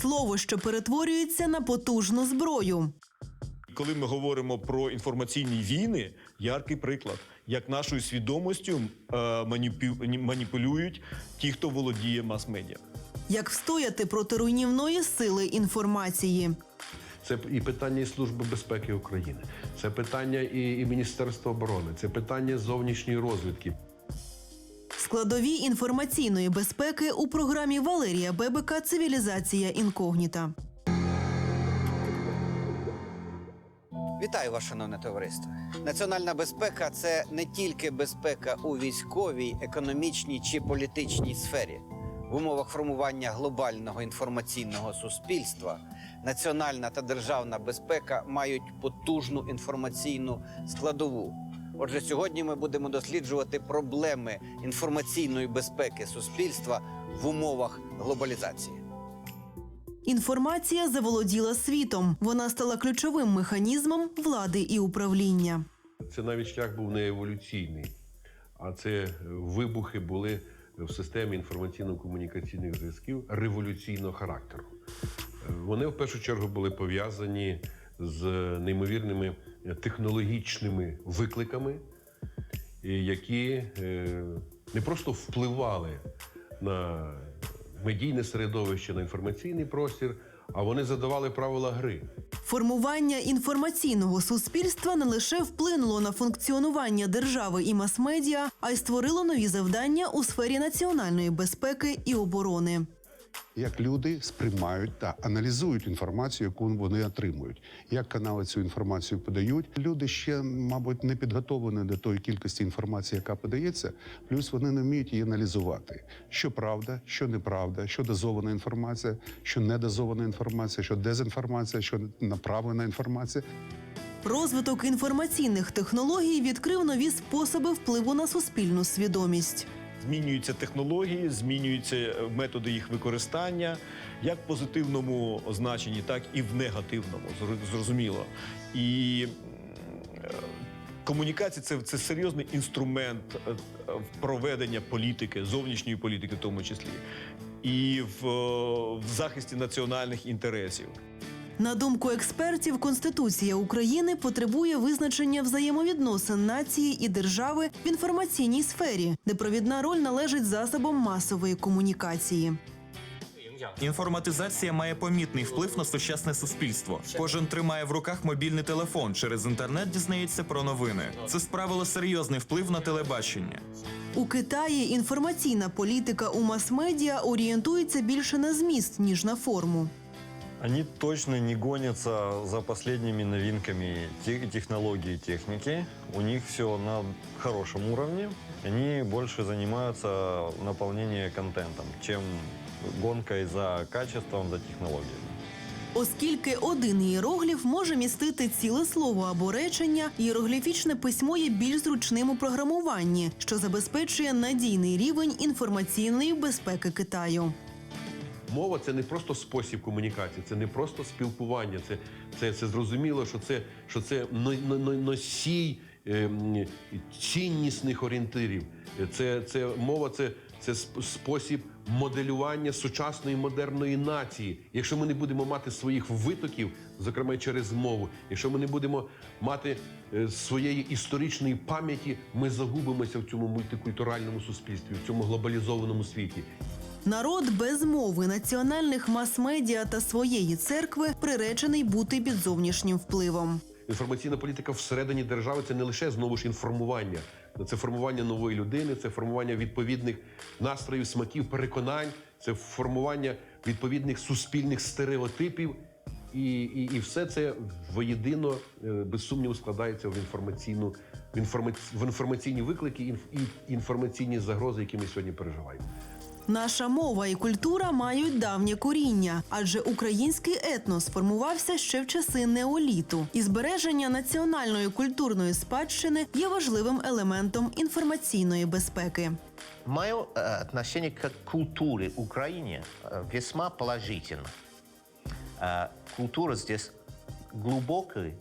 слово, що перетворюється на потужну зброю. Коли ми говоримо про інформаційні війни, яркий приклад, як нашою свідомістю е, маніпю- маніпулюють ті, хто володіє мас-медіа. Як встояти проти руйнівної сили інформації? Це і питання і Служби безпеки України, це питання і, і Міністерства оборони, це питання зовнішньої розвідки. Складові інформаційної безпеки у програмі Валерія Бебека Цивілізація інкогніта. Вітаю вас, шановне товариство. Національна безпека це не тільки безпека у військовій, економічній чи політичній сфері. В умовах формування глобального інформаційного суспільства національна та державна безпека мають потужну інформаційну складову. Отже, сьогодні ми будемо досліджувати проблеми інформаційної безпеки суспільства в умовах глобалізації. Інформація заволоділа світом. Вона стала ключовим механізмом влади і управління. Це навіть шлях був не еволюційний, а це вибухи були в системі інформаційно-комунікаційних зв'язків революційного характеру. Вони в першу чергу були пов'язані з неймовірними технологічними викликами, які е, не просто впливали на медійне середовище, на інформаційний простір, а вони задавали правила гри. Формування інформаційного суспільства не лише вплинуло на функціонування держави і мас-медіа, а й створило нові завдання у сфері національної безпеки і оборони. Як люди сприймають та аналізують інформацію, яку вони отримують, як канали цю інформацію подають. Люди ще, мабуть, не підготовлені до тої кількості інформації, яка подається. Плюс вони не вміють її аналізувати, що правда, що неправда, що дозована інформація, що недозована інформація, що дезінформація, що направлена інформація. Розвиток інформаційних технологій відкрив нові способи впливу на суспільну свідомість. Змінюються технології, змінюються е, методи їх використання, як в позитивному значенні, так і в негативному, зрозуміло. І е, комунікація це, це серйозний інструмент е, проведення політики, зовнішньої політики, в тому числі, і в, в захисті національних інтересів. На думку експертів, Конституція України потребує визначення взаємовідносин нації і держави в інформаційній сфері, де провідна роль належить засобам масової комунікації. Інформатизація має помітний вплив на сучасне суспільство. Кожен тримає в руках мобільний телефон. Через інтернет дізнається про новини. Це справило серйозний вплив на телебачення. У Китаї інформаційна політика у мас-медіа орієнтується більше на зміст ніж на форму. Они точно не гонятся за последними новинками те- технологий и техники. У них все на хорошем уровне. Они больше занимаются наполнением контентом, чем гонкой за качеством, за технологиями. Оскільки один ієрогліф може містити ціле слово або речення, ієрогліфічне письмо є більш зручним у програмуванні, що забезпечує надійний рівень інформаційної безпеки Китаю. Мова це не просто спосіб комунікації, це не просто спілкування. Це, це, це зрозуміло, що це, що це но- но- но- носій ем, ціннісних орієнтирів. Це, це мова, це, це спосіб моделювання сучасної модерної нації. Якщо ми не будемо мати своїх витоків, зокрема через мову, якщо ми не будемо мати е, своєї історичної пам'яті, ми загубимося в цьому мультикультуральному суспільстві, в цьому глобалізованому світі. Народ без мови, національних мас-медіа та своєї церкви приречений бути під зовнішнім впливом. Інформаційна політика всередині держави це не лише знову ж інформування, це формування нової людини, це формування відповідних настроїв, смаків, переконань, це формування відповідних суспільних стереотипів. І, і, і все це воєдино, е, без сумніву, складається в інформаційну в, інформаці, в інформаційні виклики і інформаційні загрози, які ми сьогодні переживаємо. Наша мова і культура мають давнє коріння, адже український етнос формувався ще в часи неоліту, і збереження національної культурної спадщини є важливим елементом інформаційної безпеки. Мое э, отношение к культуре Украины э, весьма положительно. Э, Культура здесь глубокая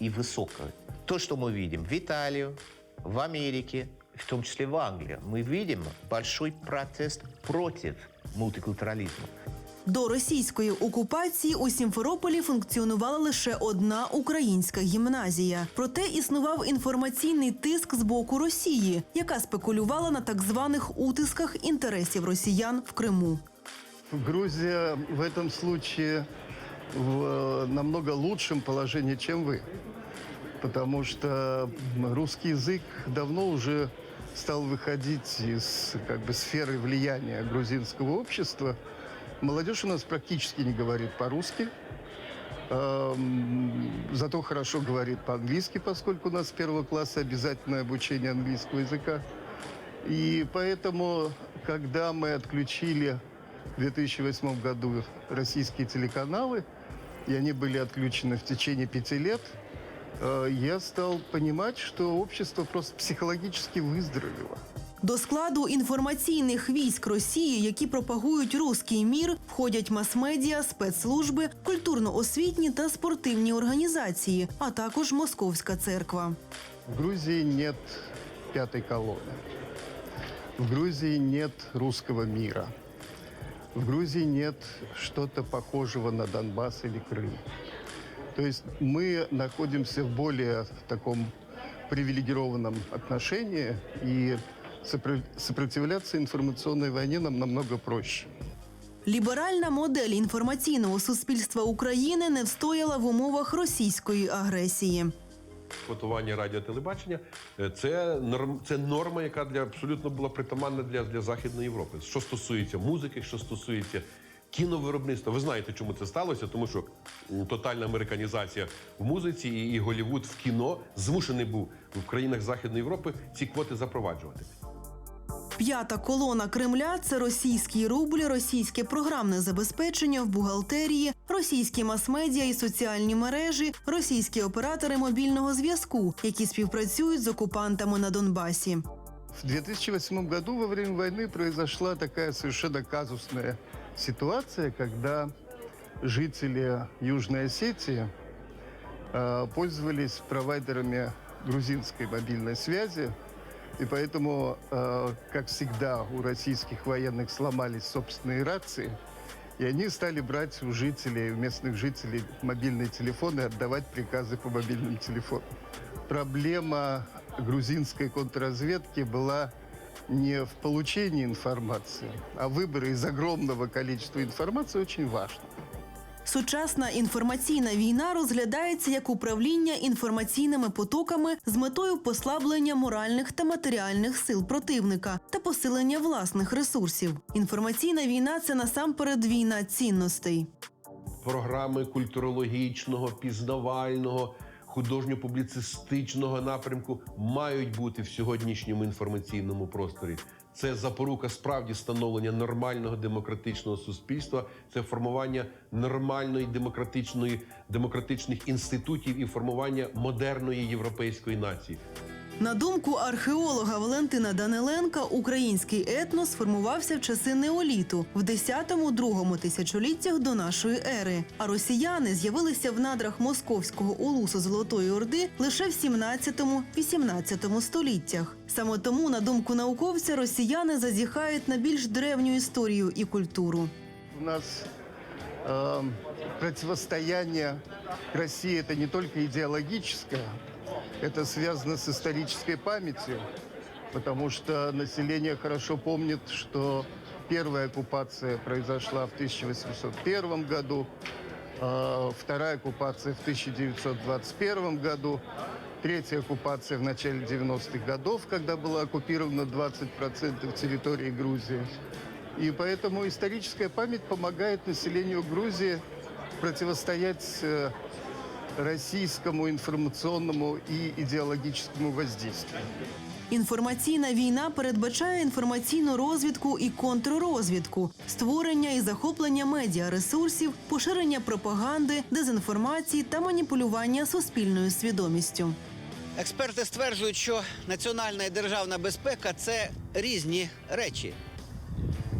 и высокая. То, что мы видим в Италии, в Америке, в том числе в Англии, мы видим большой протест против мультикультурализма. До російської окупації у Сімферополі функціонувала лише одна українська гімназія. Проте існував інформаційний тиск з боку Росії, яка спекулювала на так званих утисках інтересів росіян в Криму. Грузия в этом случае в э, намного лучшем положении, чем вы. Потому что русский язык давно уже стал выходить из как бы, сферы влияния грузинского общества. Молодежь у нас практически не говорит по-русски. Эм, Зато хорошо говорит по-английски, поскольку у нас с первого класса обязательное обучение английского языка. И поэтому, когда мы отключили в 2008 году российские телеканалы, и они были отключены в течение пяти лет, я стал понимать, что общество просто психологически выздоровело. До складу інформаційних військ Росії, які пропагують руський мір, входять мас-медіа, спецслужби, культурно-освітні та спортивні організації, а також Московська церква. В Грузии нет пятой колонны. В Грузии нет русского мира. В Грузии нет что-то похожего на Донбасс или Крым. То есть мы находимся в более таком привилегированном отношении, и сопро- сопротивляться информационной войне нам намного проще. Ліберальна модель інформаційного суспільства України не встояла в умовах російської агресії. Готування радіотелебачення е, це норм, це норма, яка для абсолютно була притаманна для, для Західної Європи. Що стосується музики, що стосується кіновиробництва. Ви знаєте, чому це сталося? Тому що тотальна американізація в музиці і, і Голівуд в кіно змушений був в країнах Західної Європи ці квоти запроваджувати. П'ята колона Кремля це російський рубль, російське програмне забезпечення в бухгалтерії, російські мас-медіа і соціальні мережі, російські оператори мобільного зв'язку, які співпрацюють з окупантами на Донбасі. В 2008 году во время войны произошла такая совершенно казусная ситуация, когда жители Южной Осетии э, пользовались провайдерами грузинской мобильной связи, и поэтому, э, как всегда, у российских военных сломались собственные рации, и они стали брать у жителей, у местных жителей мобильные телефоны и отдавать приказы по мобильным телефонам. Проблема грузинской контрразведки была не в получении информации, а выборы из огромного количества информации очень важно. Сучасна інформаційна війна розглядається як управління інформаційними потоками з метою послаблення моральних та матеріальних сил противника та посилення власних ресурсів. Інформаційна війна це насамперед війна цінностей. програми культурологічного, пізнавального, художньо-публіцистичного напрямку мають бути в сьогоднішньому інформаційному просторі. Це запорука справді становлення нормального демократичного суспільства, це формування нормальної демократичної демократичних інститутів і формування модерної європейської нації. На думку археолога Валентина Даниленка, український етнос сформувався в часи неоліту в 10-2 тисячоліттях до нашої ери. А росіяни з'явилися в надрах московського улусу Золотої Орди лише в 17-18 століттях. Саме тому, на думку науковця, росіяни зазіхають на більш древню історію і культуру. У нас э, противостояние России это не только идеологическое, это связано с исторической памятью, потому что население хорошо помнит, что первая оккупация произошла в 1801 году, э, вторая оккупация в 1921 году, третья оккупация в начале 90-х годов, когда было оккупировано 20% территории Грузии. И поэтому историческая память помогает населению Грузии противостоять э, российскому информационному и идеологическому воздействию. Інформаційна війна передбачає інформаційну розвідку і контррозвідку, створення і захоплення медіаресурсів, поширення пропаганди, дезінформації та маніпулювання суспільною свідомістю. Експерти стверджують, що національна і державна безпека це різні речі.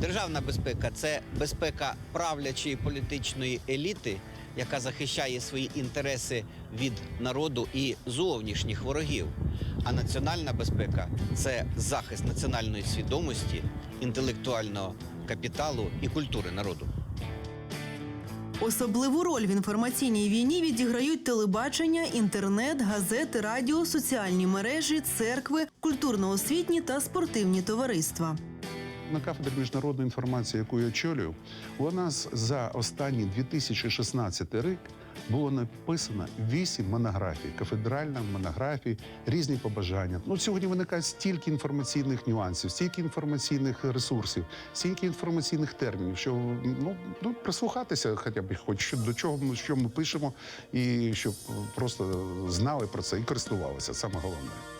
Державна безпека це безпека правлячої політичної еліти, яка захищає свої інтереси від народу і зовнішніх ворогів. А національна безпека це захист національної свідомості, інтелектуального капіталу і культури народу. Особливу роль в інформаційній війні відіграють телебачення, інтернет, газети, радіо, соціальні мережі, церкви, культурно-освітні та спортивні товариства. На кафедрі міжнародної інформації, яку я очолюю, у нас за останній 2016 рік було написано вісім монографій, кафедральна монографій, різні побажання. Ну сьогодні виникає стільки інформаційних нюансів, стільки інформаційних ресурсів, стільки інформаційних термінів, що ну, ну прислухатися, хоча б хоч до чого ми що ми пишемо, і щоб просто знали про це і користувалися. Саме головне.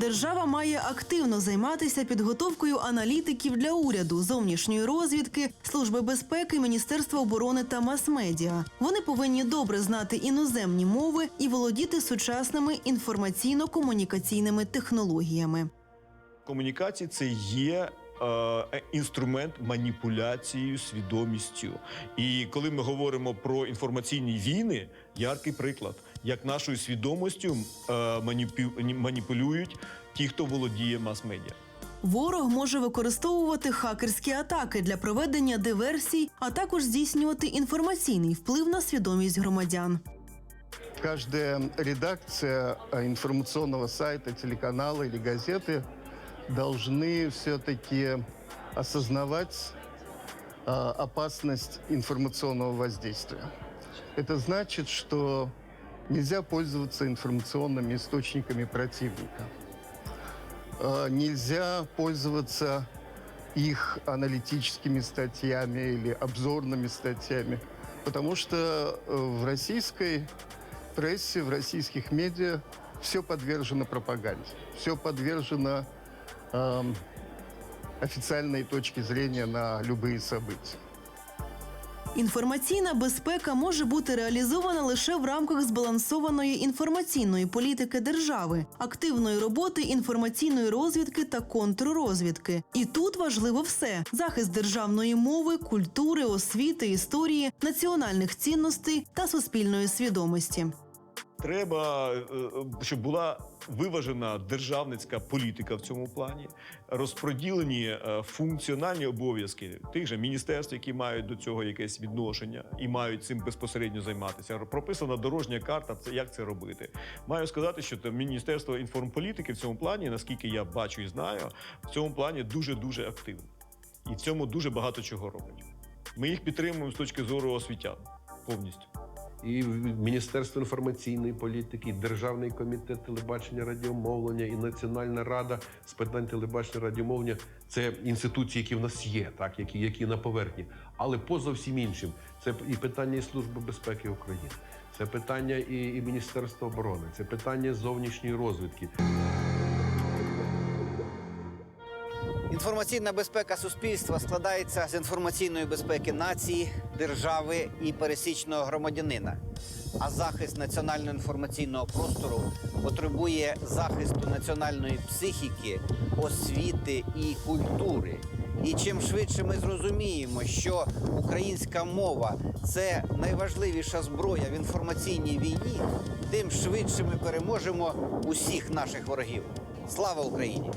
Держава має активно займатися підготовкою аналітиків для уряду, зовнішньої розвідки, служби безпеки, міністерства оборони та мас-медіа. Вони повинні добре знати іноземні мови і володіти сучасними інформаційно-комунікаційними технологіями. Комунікації це є. Е, Інструмент маніпуляцією свідомістю. І коли ми говоримо про інформаційні війни, яркий приклад, як нашою свідомістю е, маніпулюють ті, хто володіє мас-медіа. Ворог може використовувати хакерські атаки для проведення диверсій, а також здійснювати інформаційний вплив на свідомість громадян. Каждая редакция э, информационного сайта, телеканала или газеты должны все-таки осознавать э, опасность информационного воздействия. Это значит, что нельзя пользоваться информационными источниками противника. Э, Нельзя пользоваться их аналитическими статьями или обзорными статьями, потому что э, в российской прессе, в российских медиа все подвержено пропаганде, все подвержено эм, официальной точке зрения на любые события. Інформаційна безпека може бути реалізована лише в рамках збалансованої інформаційної політики держави, активної роботи інформаційної розвідки та контррозвідки. І тут важливо все: захист державної мови, культури, освіти, історії, національних цінностей та суспільної свідомості. Треба, е, щоб була виважена державницька політика в цьому плані, розподілені е, функціональні обов'язки тих же міністерств, які мають до цього якесь відношення і мають цим безпосередньо займатися. Прописана дорожня карта, це як це робити. Маю сказати, що Міністерство інформполітики в цьому плані, наскільки я бачу і знаю, в цьому плані дуже дуже активно. І в цьому дуже багато чого роблять. Ми їх підтримуємо з точки зору освітян повністю. І Міністерство інформаційної політики, і Державний комітет телебачення радіомовлення, і Національна рада з питань телебачення радіомовлення це інституції, які в нас є, так які, які на поверхні. Але поза всім іншим, це і питання і Служби безпеки України, це питання і, і Міністерства оборони, це питання зовнішньої розвідки. Інформаційна безпека суспільства складається з інформаційної безпеки нації, держави і пересічного громадянина. А захист національного інформаційного простору потребує захисту національної психіки, освіти і культури. І чим швидше ми зрозуміємо, що українська мова це найважливіша зброя в інформаційній війні, тим швидше ми переможемо усіх наших ворогів. Слава Україні!